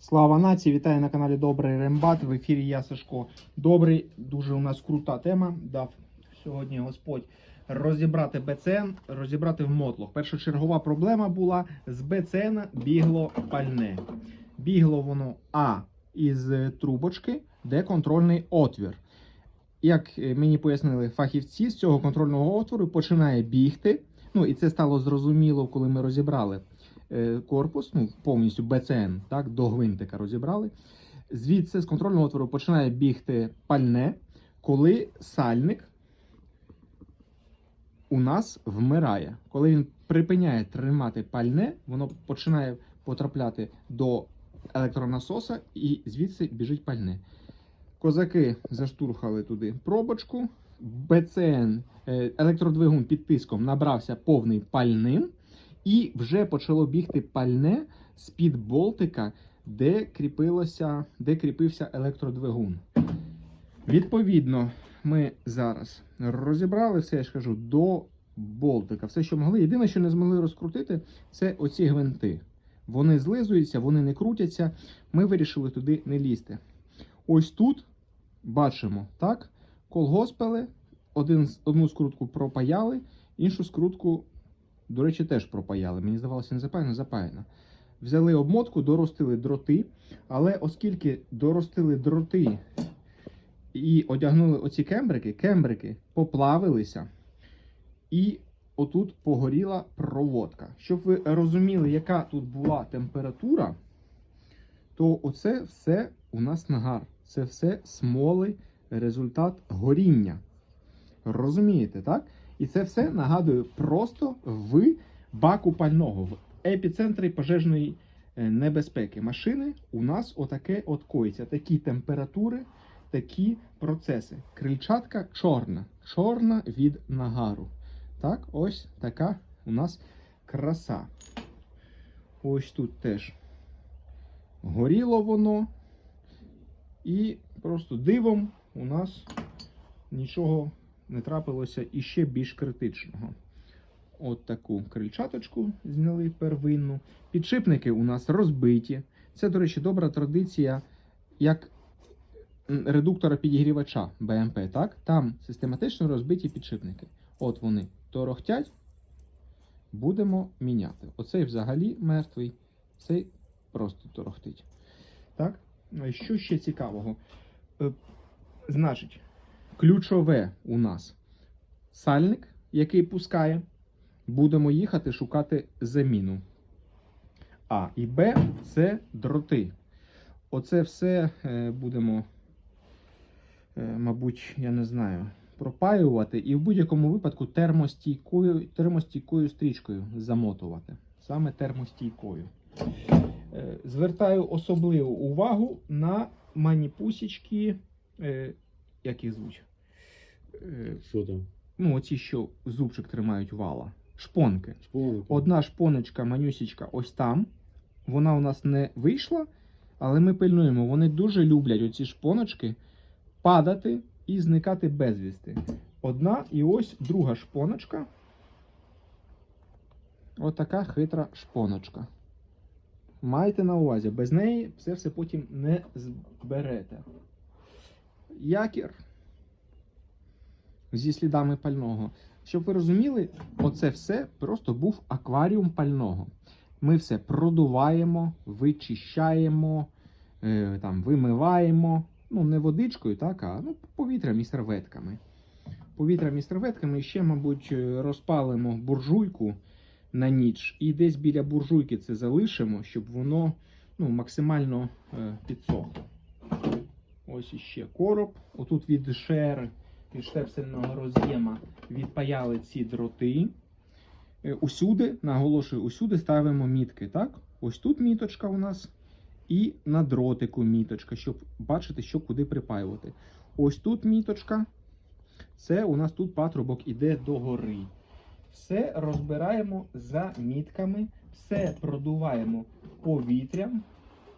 Слава нації! Вітаю на каналі Добрий Рембат. В ефірі я Сашко. Добрий, дуже у нас крута тема. Дав сьогодні Господь розібрати БЦН, розібрати в мотлох. Першочергова проблема була з БЦН бігло пальне. Бігло воно А із трубочки, де контрольний отвір. Як е, мені пояснили фахівці, з цього контрольного отвору починає бігти. Ну і це стало зрозуміло, коли ми розібрали корпус, ну повністю БЦН, так, до гвинтика розібрали. Звідси з контрольного отвору починає бігти пальне, коли сальник у нас вмирає. Коли він припиняє тримати пальне, воно починає потрапляти до електронасоса і звідси біжить пальне. Козаки заштурхали туди пробочку. БЦН е, електродвигун під тиском набрався повний пальним, і вже почало бігти пальне з-під болтика, де кріпилося, де кріпився електродвигун. Відповідно, ми зараз розібрали все, я ж кажу, до болтика. Все, що могли. Єдине, що не змогли розкрутити, це оці гвинти. Вони злизуються, вони не крутяться. Ми вирішили туди не лізти. Ось тут бачимо, так? Колгоспили, один, одну скрутку пропаяли, іншу скрутку, до речі, теж пропаяли. Мені здавалося, не запаяно, запаяно. Взяли обмотку, доростили дроти, але оскільки доростили дроти і одягнули оці кембрики, кембрики поплавилися, і отут погоріла проводка. Щоб ви розуміли, яка тут була температура, то оце все у нас нагар. Це все смоли, результат горіння. Розумієте, так? І це все нагадую просто в баку пального, в епіцентрі пожежної е, небезпеки. Машини у нас отаке от коїться. Такі температури, такі процеси. Крильчатка чорна, чорна від нагару. Так, ось така у нас краса. Ось тут теж горіло воно. І просто дивом у нас нічого не трапилося іще більш критичного. От таку крильчаточку зняли первинну. Підшипники у нас розбиті. Це, до речі, добра традиція, як редуктора підігрівача БМП. Так? Там систематично розбиті підшипники. От вони торохтять, будемо міняти. Оцей взагалі мертвий, цей просто торохтить. Так? Що ще цікавого? Е, Значить, ключове у нас сальник, який пускає. Будемо їхати шукати заміну. А і Б це дроти. Оце все е, будемо, е, мабуть, я не знаю, пропаювати і в будь-якому випадку термостійкою, термостійкою стрічкою замотувати. Саме термостійкою. Е, Звертаю особливу увагу на маніпусічки, як їх звуть? Е, Що там? Ну, оці, що зубчик тримають вала. Шпонки. Шпонки. Одна шпоночка, манюсічка, ось там. Вона у нас не вийшла, але ми пильнуємо. Вони дуже люблять оці шпоночки падати і зникати безвісти. Одна і ось друга шпоночка. Отака хитра шпоночка. Майте на увазі, без неї все все потім не зберете. Якір зі слідами пального. Щоб ви розуміли, оце все просто був акваріум пального. Ми все продуваємо, вичищаємо, е, там, вимиваємо. Ну, не водичкою, так, а ну, повітрям і серветками. Повітрям і серветками ще, мабуть, е, розпалимо буржуйку на ніч. І десь біля буржуйки це залишимо, щоб воно ну, максимально е, підсохло. Ось іще короб. Отут від шери, від штепсельного роз'єма відпаяли ці дроти. Е, Усюди, наголошую, усюди ставимо мітки. Так? Ось тут міточка у нас. І на дротику міточка, щоб бачити, що куди припаювати. Ось тут міточка. Це у нас тут патрубок іде догори. Все розбираємо за мітками, все продуваємо повітрям,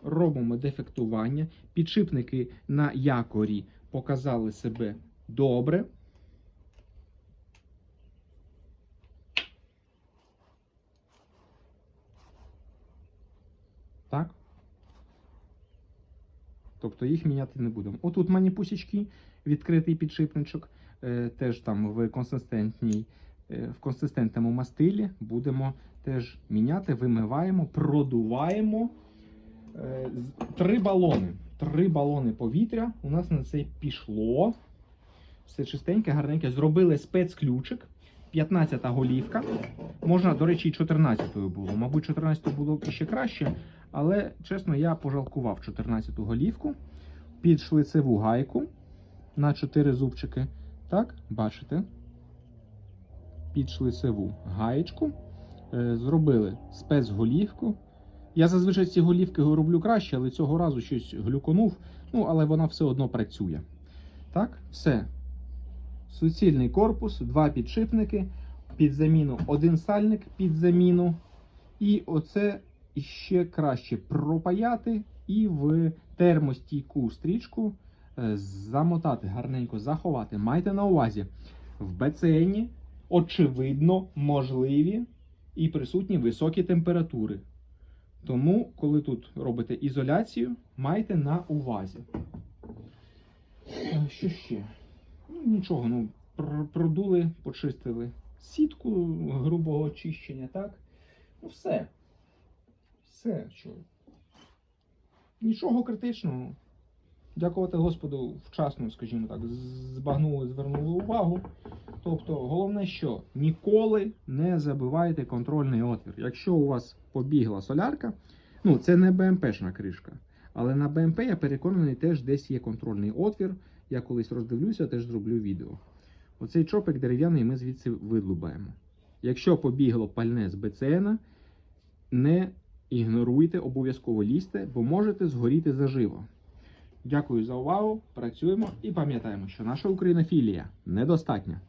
робимо дефектування. Підшипники на якорі показали себе добре. Так. Тобто їх міняти не будемо. Отут маніпусічки, відкритий підшипничок, е, теж там в консистентній, е, в консистентному мастилі будемо теж міняти, вимиваємо, продуваємо. Е, Три балони. Три балони повітря у нас на це пішло. Все чистеньке, гарненьке. Зробили спецключик. 15-та голівка. Можна, до речі, і 14 було. Мабуть, 14 було ще краще, але чесно, я пожалкував 14-ту голівку під шлицеву гайку на 4 зубчики. Так, бачите? Під шлицеву гаєчку. Е, Зробили спецголівку. Я зазвичай ці голівки роблю краще, але цього разу щось глюконув. Ну, але вона все одно працює. Так, все. Суцільний корпус, два підшипники, під заміну один сальник під заміну. І оце ще краще пропаяти і в термостійку стрічку е, замотати, гарненько заховати. Майте на увазі, в БЦНі очевидно можливі і присутні високі температури. Тому, коли тут робите ізоляцію, майте на увазі. Е, Що ще? Ну, нічого, ну, продули, почистили сітку грубого очищення, так? Ну, все. Все, що. Нічого критичного. Дякувати Господу, вчасно, скажімо так, збагнули, звернули увагу. Тобто, головне, що ніколи не забивайте контрольний отвір. Якщо у вас побігла солярка, ну це не БМПшна кришка, але на БМП я переконаний, теж десь є контрольний отвір. Я колись роздивлюся, теж зроблю відео. Оцей чопик дерев'яний ми звідси видлубаємо. Якщо побігло пальне з БЦН, не ігноруйте, обов'язково лізьте, бо можете згоріти заживо. Дякую за увагу. Працюємо і пам'ятаємо, що наша українофілія недостатня.